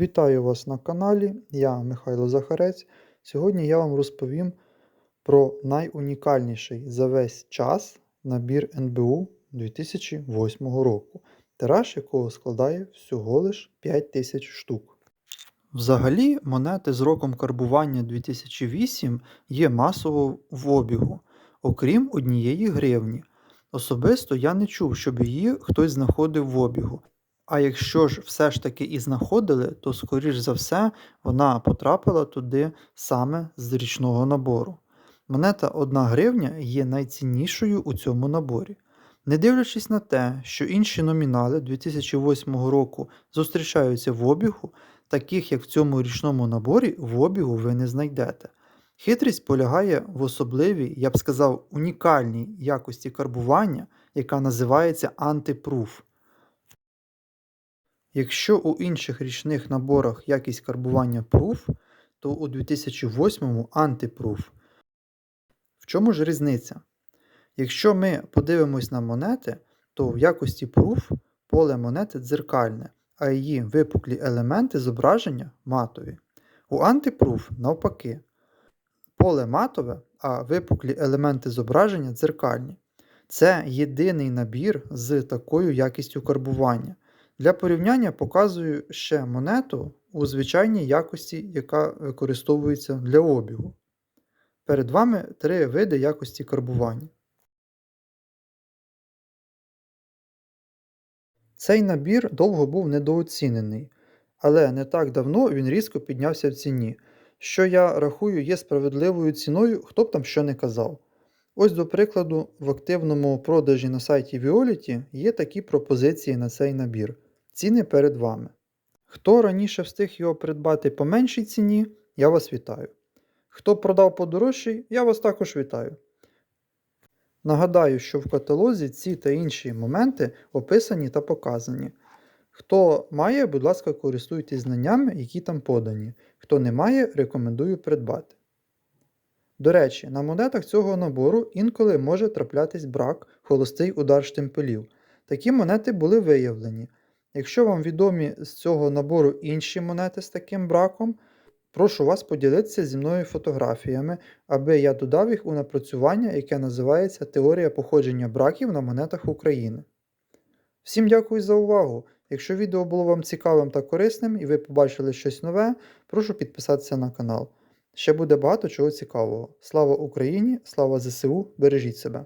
Вітаю вас на каналі, я Михайло Захарець. Сьогодні я вам розповім про найунікальніший за весь час набір НБУ 2008 року, тираж якого складає всього лиш 5000 штук. Взагалі, монети з роком карбування 2008 є масово в обігу, окрім однієї гривні. Особисто я не чув, щоб її хтось знаходив в обігу. А якщо ж все ж таки і знаходили, то, скоріш за все, вона потрапила туди саме з річного набору. Монета 1 гривня є найціннішою у цьому наборі. Не дивлячись на те, що інші номінали 2008 року зустрічаються в обігу, таких як в цьому річному наборі в обігу ви не знайдете. Хитрість полягає в особливій, я б сказав, унікальній якості карбування, яка називається антипруф. Якщо у інших річних наборах якість карбування Proof, то у 2008 антипруф. В чому ж різниця? Якщо ми подивимось на монети, то в якості Proof поле монети дзеркальне, а її випуклі елементи зображення матові. У антипруф навпаки. Поле матове, а випуклі елементи зображення дзеркальні. Це єдиний набір з такою якістю карбування. Для порівняння показую ще монету у звичайній якості, яка використовується для обігу. Перед вами три види якості карбування. Цей набір довго був недооцінений, але не так давно він різко піднявся в ціні, що я рахую є справедливою ціною, хто б там що не казав. Ось, до прикладу, в активному продажі на сайті Violet є такі пропозиції на цей набір. Ціни перед вами. Хто раніше встиг його придбати по меншій ціні, я вас вітаю. Хто продав по дорожчій, я вас також вітаю. Нагадаю, що в каталозі ці та інші моменти описані та показані. Хто має, будь ласка, користуйтесь знаннями, які там подані. Хто не має, рекомендую придбати. До речі, на монетах цього набору інколи може траплятись брак, холостий удар штемпелів. Такі монети були виявлені. Якщо вам відомі з цього набору інші монети з таким браком, прошу вас поділитися зі мною фотографіями, аби я додав їх у напрацювання, яке називається Теорія походження браків на монетах України. Всім дякую за увагу! Якщо відео було вам цікавим та корисним і ви побачили щось нове, прошу підписатися на канал. Ще буде багато чого цікавого. Слава Україні! Слава ЗСУ! Бережіть себе!